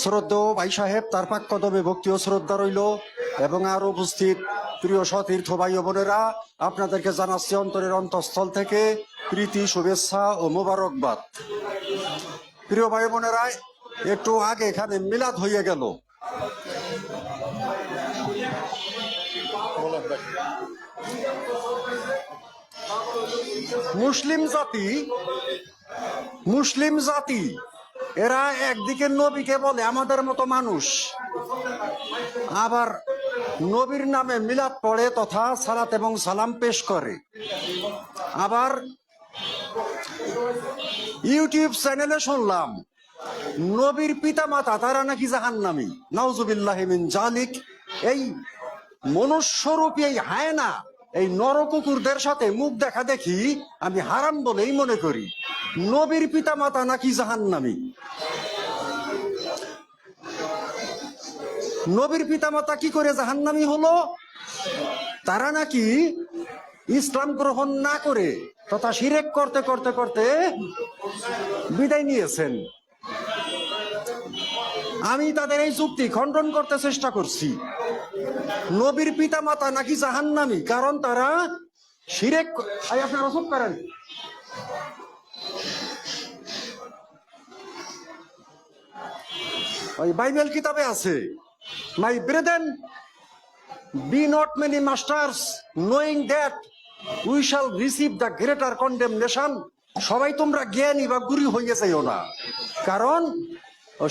শ্রদ্ধেয় ভাই সাহেব, তার পাক কদমে ভক্তি ও শ্রদ্ধা রইল এবং আর উপস্থিত প্রিয় সতীর্থ ভাই বোনেরা, আপনাদেরকে জানাচ্ছি অন্তরের অন্তঃস্থল থেকে প্রীতি, শুভেচ্ছা ও মোবারকবাদ। প্রিয় ভাই বোনেরা, একটু আগে এখানে মিলাদ হয়ে গেল। মুসলিম জাতি মুসলিম জাতি এরা একদিকে নবীকে বলে, আমাদের মতো মানুষ। আবার নবীর নামে মিলাদ পড়ে, তথা সালাত এবং সালাম পেশ করে। আবার ইউটিউব চ্যানেলে শুনলাম, নবীর পিতা মাতা তারা নাকি জাহান্নামী। নাউজুবিল্লাহ মিন জালিক। এই মনুষ্যরূপী এই হায়না এই নরকুকুরদের সাথে মুখ দেখা দেখি আমি হারাম বলেই মনে করি। নবীর পিতা মাতা নাকি জাহান্নামী। নবীর পিতামাতা কি করে জাহান্নামী হলো? তারা নাকি ইসলাম গ্রহণ না করে তথা শিরেক করতে করতে করতে বিদায় নিয়েছেন। আমি তাদের এই চুক্তি খণ্ডন করতে চেষ্টা করছি। নবীর পিতা মাতা নাকি জাহান্নামী? কারণ তারা শিরেক আই আপনারা করেন। বাইবেল কিতাবে আছে my brethren be not many masters knowing that we shall receive the greater condemnation সবাই তোমরা জ্ঞানী বা গুরু হয়ে যাইও না। কারণ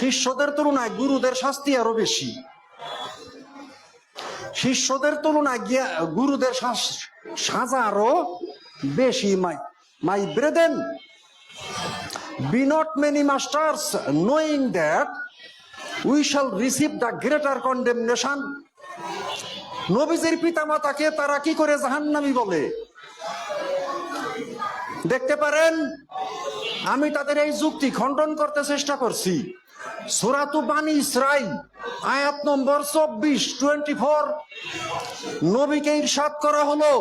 শিষ্যদের তুলনায় গুরুদের শাস্তি আরও বেশি। শিষ্যদের তুলনায় গিয়া গুরুদের শাস- সাজা আরও বেশি, my my brethren. Not many masters knowing that we shall receive the greater condemnation নবীজির পিতামাতাকে তারা কি করে জাহান্নামি বলে? দেখতে পারেন, আমি তাদের এই যুক্তি খণ্ডন করতে চেষ্টা করছি। সুরাতু বানি ইসরাইল, আয়াত নম্বর চব্বিশ টোয়েন্টি ফোর নবীকে ইরশাদ করা হলো,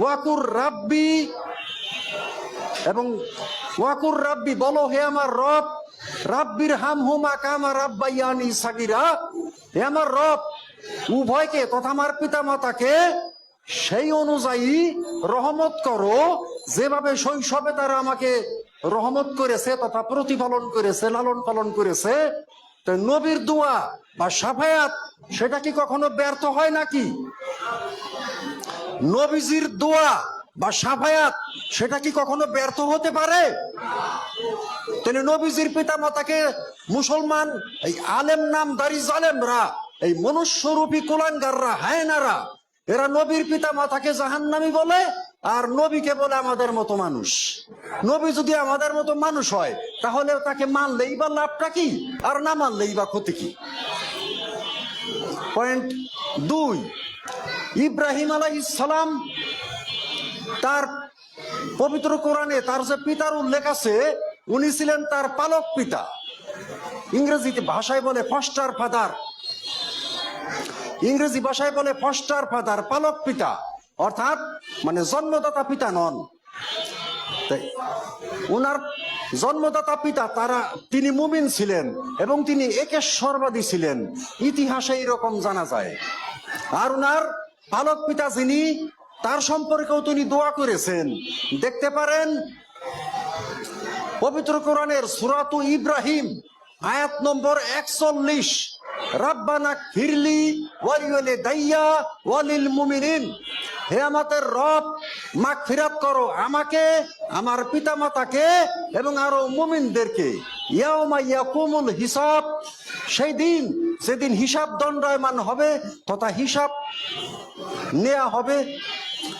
ওয়াকুর রাব্বি, এবং ওয়াকুর রাব্বি বলো, হে আমার রব, রাব্বির হাম হুমা কামা রাব্বাইয়ানি সাগিরা। হে আমার রব, উভয়কে, তথা আমার পিতা মাতাকে সেই অনুযায়ী রহমত করো, যেভাবে শৈশবে তারা আমাকে রহমত করেছে তথা প্রতিফলন করেছে, লালন পালন করেছে, তো নবীর দোয়া বা সাফায়াত, সেটা কি কখনো ব্যর্থ হয় নাকি? নবীজির দোয়া বা সাফায়াত, সেটা কি কখনো ব্যর্থ হতে পারে? তাহলে নবীজির পিতা মাতাকে মুসলমান, এই আলেম নাম দারি জালেমরা, এই মনুষ্যরূপী কুলাঙ্গাররা, হায়নারা, এরা নবীর পিতা মাতাকে জাহান্নামি বলে? আর নবীকে বলে আমাদের মতো মানুষ। নবী যদি আমাদের মতো মানুষ হয় তাহলে তাকে মানলেই বা লাভটা কি? আর না মানলেই বা ক্ষতি কি? পয়েন্ট দুই, ইব্রাহিম আলাইহিস সালাম তার পবিত্র কোরআনে তার যে পিতার উল্লেখ আছে, উনি ছিলেন তার পালক পিতা। ইংরেজিতে ভাষায় বলে ফস্টার ফাদার ইংরেজি ভাষায় বলে ফস্টার ফাদার পালক পিতা। অর্থাৎ মানে জন্মদাতা পিতা নন। ওনার জন্মদাতা পিতা তারা, তিনি মুমিন ছিলেন এবং তিনি একেশ্বরবাদী ছিলেন। ইতিহাসে এরকম জানা যায়। আর ওনার পালক পিতা যিনি, তার সম্পর্কেও তিনি দোয়া করেছেন। দেখতে পারেন, পবিত্র কোরআনের সুরাতু ইব্রাহিম, আয়াত নম্বর একচল্লিশ। রাব্বানা ফিরলি ওয়ালিওয়ালে দাইয়া ওয়ালিল মুমিনিন। হে আমাদের রব মাগ ফিরাত করো আমাকে, আমার পিতা মাতাকে এবং আরও মুমিনদেরকে। ইয়াউমা ইয়াকুমুল হিসাব, সেই দিন সেদিন হিসাব দণ্ডায়মান হবে, তথা হিসাব নেওয়া হবে।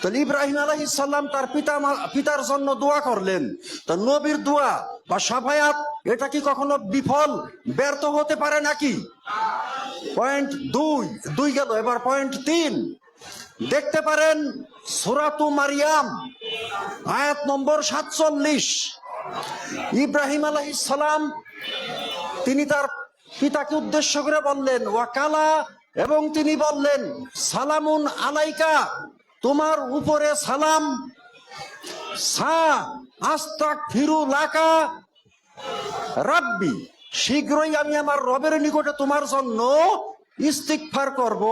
তাহলে ইব্রাহিম সালাম তার পিতা পিতার জন্য দোয়া করলেন। তো নবীর দোয়া বা সাফায়াত, এটা কি কখনো বিফল, ব্যর্থ হতে পারে নাকি? পয়েন্ট দুই দুই গেল। এবার পয়েন্ট তিন। দেখতে পারেন সুরাতু মারিয়াম, আয়াত নম্বর সাতচল্লিশ। ইব্রাহিম সালাম, তিনি তার পিতাকে উদ্দেশ্য করে বললেন, ওয়াকালা, এবং তিনি বললেন, সালামুন আলাইকা, তোমার উপরে সালাম। সা আস্তাক ফিরু লাকা, রাব্বি, শীঘ্রই আমি আমার রবের নিকটে তোমার জন্য ইস্তিকফার করব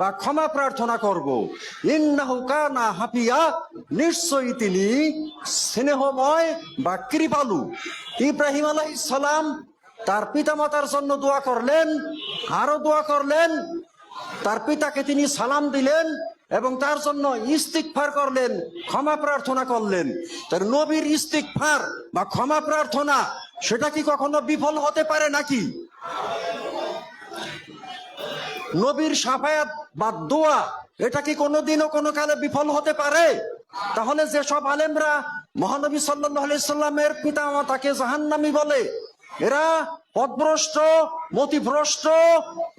বা ক্ষমা প্রার্থনা করব। ইন্নাহু কানা হাফিয়া, নিশ্চয়ই তিনি স্নেহময় বা কৃপালু। ইব্রাহিম আলাইহিস সালাম তার পিতামাতার জন্য দোয়া করলেন আরও দোয়া করলেন, তার পিতাকে তিনি সালাম দিলেন এবং তার জন্য ইস্তিকফার করলেন, ক্ষমা প্রার্থনা করলেন। তার নবীর ইস্তিকফার বা ক্ষমা প্রার্থনা, সেটা কি কখনো বিফল হতে পারে নাকি? নবীর সাফায়াত বা দোয়া, এটা কি কোনোদিনও কোনো কালে বিফল হতে পারে? তাহলে যেসব আলেমরা মহানবী সাল্লামের পিতা মাতাকে জাহান্নামি বলে, এরা পদভ্রষ্ট, মতিভ্রষ্ট,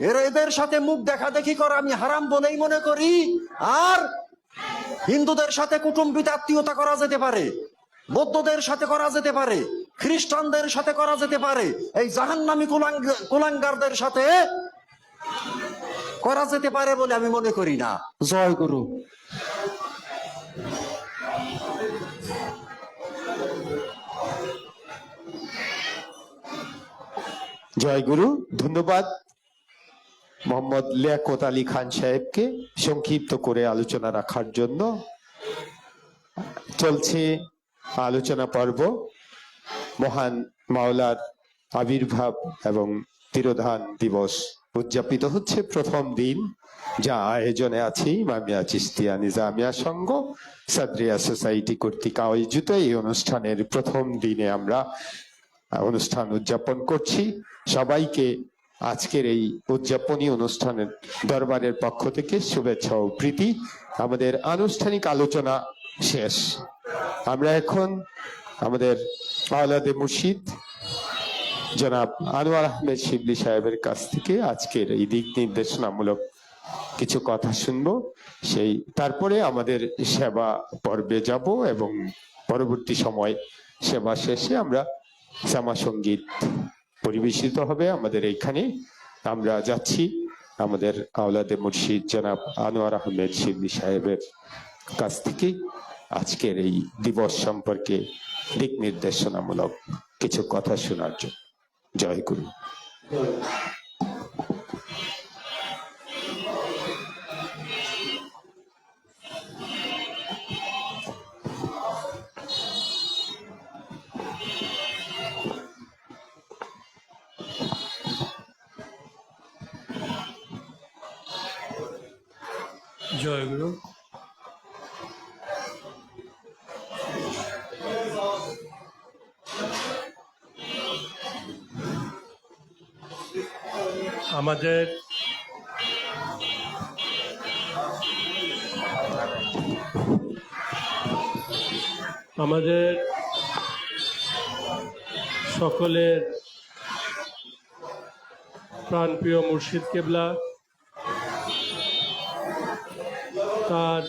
এরা এদের সাথে মুখ দেখা দেখি করা আমি হারাম বলেই মনে করি। আর হিন্দুদের সাথে কুটুম্বিত আত্মীয়তা করা যেতে পারে, বৌদ্ধদের সাথে করা যেতে পারে, খ্রিস্টানদের সাথে করা যেতে পারে, এই জাহান্নামী কুলাঙ্গ কুলাঙ্গারদের সাথে করা যেতে পারে বলে আমি মনে করি না। জয় গুরু। জয় গুরু, ধন্যবাদ। মোহাম্মদ লিয়াকত আলী খান সাহেবকে সংক্ষিপ্ত করে আলোচনা রাখার জন্য। চলছে আলোচনা পর্ব। মহান মাওলার আবির্ভাব এবং তিরোধান দিবস। উদযাপিত হচ্ছে প্রথম দিন, যা আয়োজনে আছে ইমামিয়া চিস্তিয়া নিজামিয়া সংঘ, সাদরিয়া সোসাইটি কর্তৃক আয়োজিত এই অনুষ্ঠানের প্রথম দিনে আমরা অনুষ্ঠান উদযাপন করছি। সবাইকে আজকের এই উদযাপনী অনুষ্ঠানের দরবারের পক্ষ থেকে শুভেচ্ছা ও প্রীতি। আমাদের আনুষ্ঠানিক আলোচনা শেষ। আমরা এখন আমাদের আওলাদে মুর্শিদ জনাব আনোয়ার আহমেদ শিবলি সাহেবের কাছ থেকে আজকের এই দিক নির্দেশনামূলক কিছু কথা শুনব। সেই, তারপরে আমাদের সেবা পর্বে যাব এবং পরবর্তী সময় সেবা শেষে আমরা শ্যামা সংগীত পরিবেশিত হবে আমাদের এইখানে আমরা যাচ্ছি আমাদের আওলাদে মুর্শিদ জনাব আনোয়ার আহমেদ শিবলি সাহেবের কাছ থেকে আজকের এই দিবস সম্পর্কে দিক নির্দেশনামূলক কিছু কথা শোনার জন্য। জয় গুরু জয় গুরু। আমাদের আমাদের সকলের প্রাণপ্রিয় মুর্শিদ কেবলা তার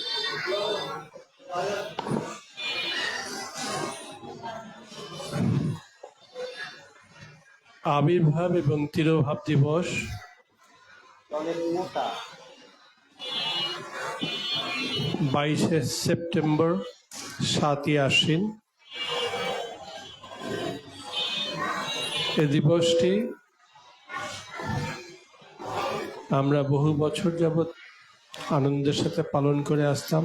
আবির্ভাব এবং তিরোভাব দিবস। বাইশে সেপ্টেম্বর, সাতই আশ্বিন। এ দিবসটি আমরা বহু বছর যাবৎ আনন্দের সাথে পালন করে আসতাম।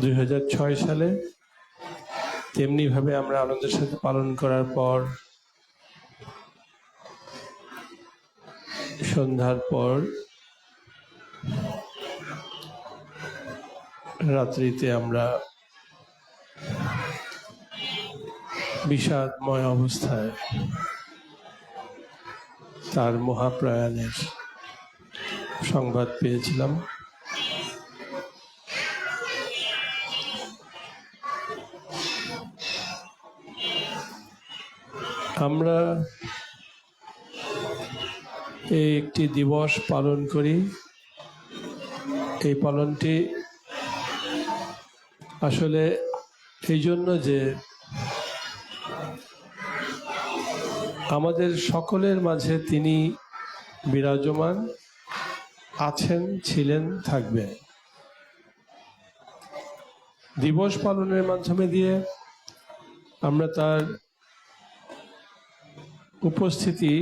দুই হাজার ছয় সালে তেমনি ভাবে আমরা আনন্দের সাথে পালন করার পর, সন্ধ্যার পর, রাত্রিতে আমরা বিষাদময় অবস্থায় তার মহাপ্রয়াণের সংবাদ পেয়েছিলাম। আমরা এই একটি দিবস পালন করি। এই পালনটি আসলে এই জন্য যে আমাদের সকলের মাঝে তিনি বিরাজমান আছেন, ছিলেন, থাকবেন। দিবস পালনের মাধ্যমে দিয়ে আমরা তার উপস্থিতি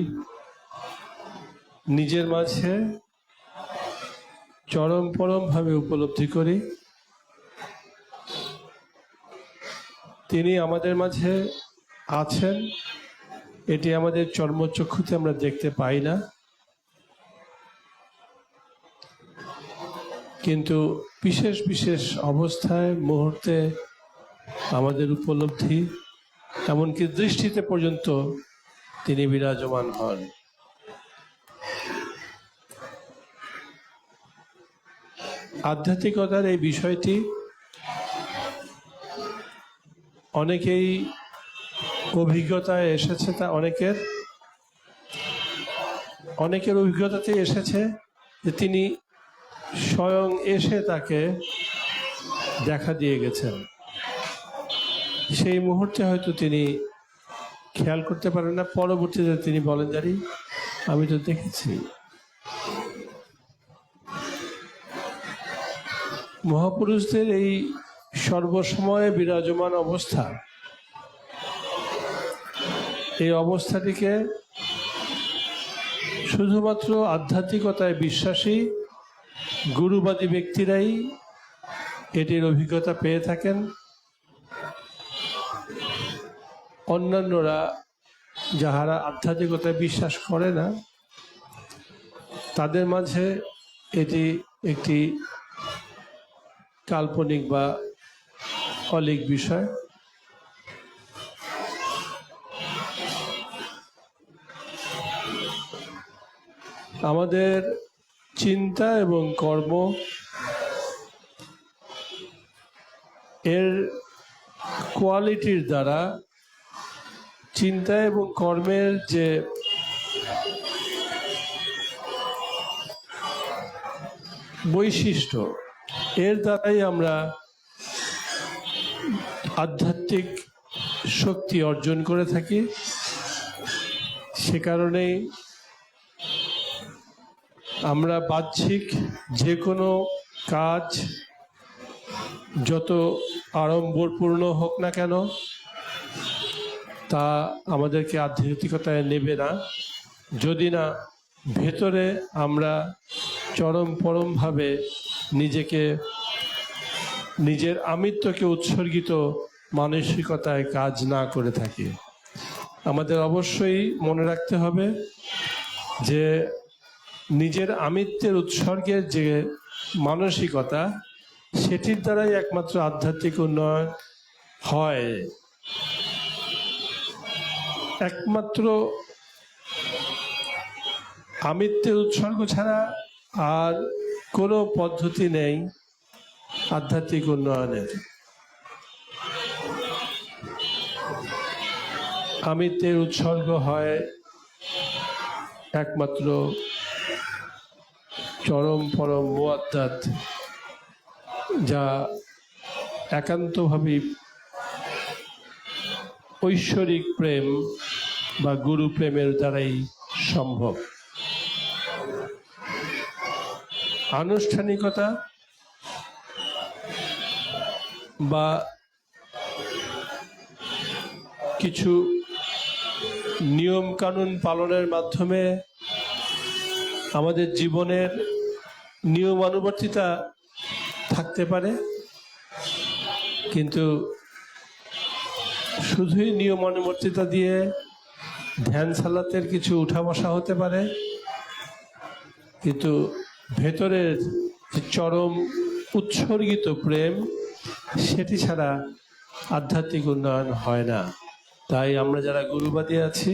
নিজের মাঝে চরম পরমভাবে উপলব্ধি করি। তিনি আমাদের মাঝে আছেন। এটি আমাদের চর্মচক্ষুতে আমরা দেখতে পাই না। কিন্তু বিশেষ বিশেষ অবস্থায় মুহূর্তে আমাদের উপলব্ধি, এমনকি দৃষ্টিতে পর্যন্ত তিনি বিরাজমান হন। আধ্যাত্মিকতার এই বিষয়টি অনেকেই অভিজ্ঞতায় এসেছে, তা অনেকের অনেকের অভিজ্ঞতাতে এসেছে যে তিনি স্বয়ং এসে তাকে দেখা দিয়ে গেছেন। সেই মুহূর্তে হয়তো তিনি খেয়াল করতে পারেন না, পরবর্তীতে তিনি বলেন, জানি, আমি তো দেখেছি। মহাপুরুষদের এই সর্বসময়ে বিরাজমান অবস্থা। এই অবস্থাটিকে শুধুমাত্র আধ্যাত্মিকতায় বিশ্বাসী গুরুবাদী ব্যক্তিরাই এটির অভিজ্ঞতা পেয়ে থাকেন। অন্যান্যরা যাহারা আধ্যাত্মিকতায় বিশ্বাস করে না, তাদের মাঝে এটি একটি কাল্পনিক বা অলিক বিষয়। আমাদের চিন্তা এবং কর্ম এর কোয়ালিটির দ্বারা চিন্তা এবং কর্মের যে বৈশিষ্ট্য, এর দ্বারাই আমরা আধ্যাত্মিক শক্তি অর্জন করে থাকি। সে কারণেই আমরা বাহ্যিক যে কোনো কাজ, যত আড়ম্বরপূর্ণ হোক না কেন তা আমাদেরকে আধ্যাত্মিকতায় নেবে না। যদি না, ভেতরে আমরা চরম পরমভাবে নিজেকে, নিজের আমিত্বকে উৎসর্গিত মানসিকতায় কাজ না করে থাকি। আমাদের অবশ্যই মনে রাখতে হবে যে নিজের আমিত্বের উৎসর্গের যে মানসিকতা, সেটির দ্বারাই একমাত্র আধ্যাত্মিক উন্নয়ন হয়। একমাত্র আমিত্বের উৎসর্গ ছাড়া আর কোনো পদ্ধতি নেই আধ্যাত্মিক উন্নয়নের। আমিত্বের উৎসর্গ হয় একমাত্র চরম পরম মোয়াদ্দাত যা একান্তভাবে ঐশ্বরিক প্রেম বা গুরু প্রেমের দ্বারাই সম্ভব। আনুষ্ঠানিকতা বা কিছু নিয়ম কানুন পালনের মাধ্যমে আমাদের জীবনের নিয়মানুবর্তিতা থাকতে পারে, কিন্তু শুধুই নিয়ম নিয়মানুবর্তিতা দিয়ে ধ্যান সালাতের কিছু উঠা বসা হতে পারে, কিন্তু ভেতরের যে চরম উৎসর্গিত প্রেম, সেটি ছাড়া আধ্যাত্মিক উন্নয়ন হয় না। তাই আমরা যারা গুরুবাদী আছি,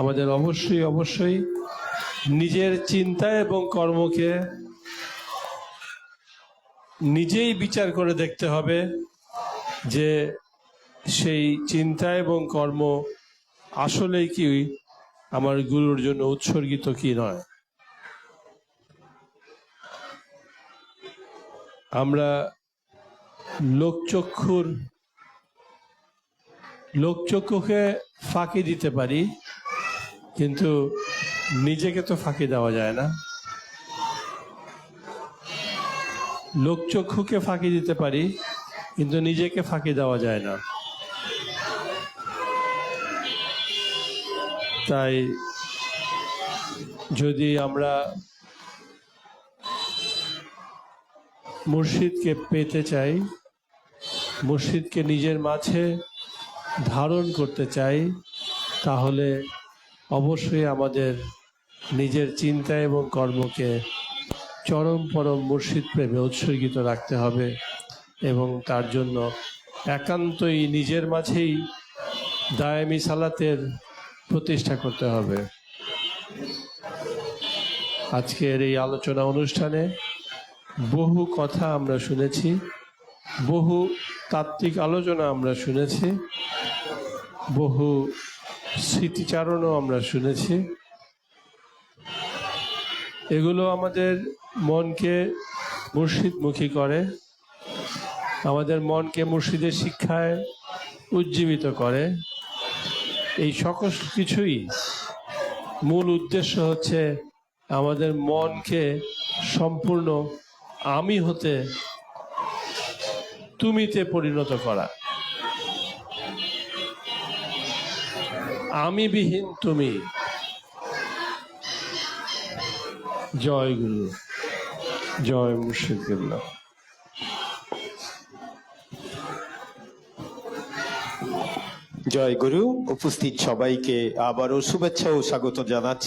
আমাদের অবশ্যই অবশ্যই নিজের চিন্তা এবং কর্মকে নিজেই বিচার করে দেখতে হবে যে সেই চিন্তা এবং কর্ম আসলেই কি আমার গুরুর জন্য উৎসর্গিত কি নয়? আমরা লোকচক্ষুর, লোকচক্ষুকে ফাঁকি দিতে পারি, কিন্তু নিজেকে তো ফাঁকি দেওয়া যায় না। লোকচক্ষুকে ফাঁকি দিতে পারি, কিন্তু নিজেকে ফাঁকি দেওয়া যায় না। তাই যদি আমরা মুর্শিদকে পেতে চাই, মুর্শিদকে নিজের মাঝে ধারণ করতে চাই, তাহলে অবশ্যই আমাদের নিজের চিন্তা এবং কর্মকে চরম পরম মুর্শিদ প্রেমে উৎসর্গিত রাখতে হবে এবং তার জন্য একান্তই নিজের মাঝেই দায়ামি সালাতের প্রতিষ্ঠা করতে হবে। আজকের এই আলোচনা অনুষ্ঠানে বহু কথা আমরা শুনেছি, বহু তাত্ত্বিক আলোচনা আমরা শুনেছি, বহু স্মৃতিচারণও আমরা শুনেছি। এগুলো আমাদের মনকে মুর্শিদমুখী করে, আমাদের মনকে মুর্শিদের শিক্ষায় উজ্জীবিত করে। এই সকল কিছুই মূল উদ্দেশ্য হচ্ছে আমাদের মনকে সম্পূর্ণ আমি হতে, তুমিতে পরিণত করা। আমি বিহীন তুমি। জয় গুরু, জয় মুর্শিদুল্লাহ জয় গুরু উপস্থিত সবাইকে আবারও শুভেচ্ছা ও স্বাগত জানাচ্ছি।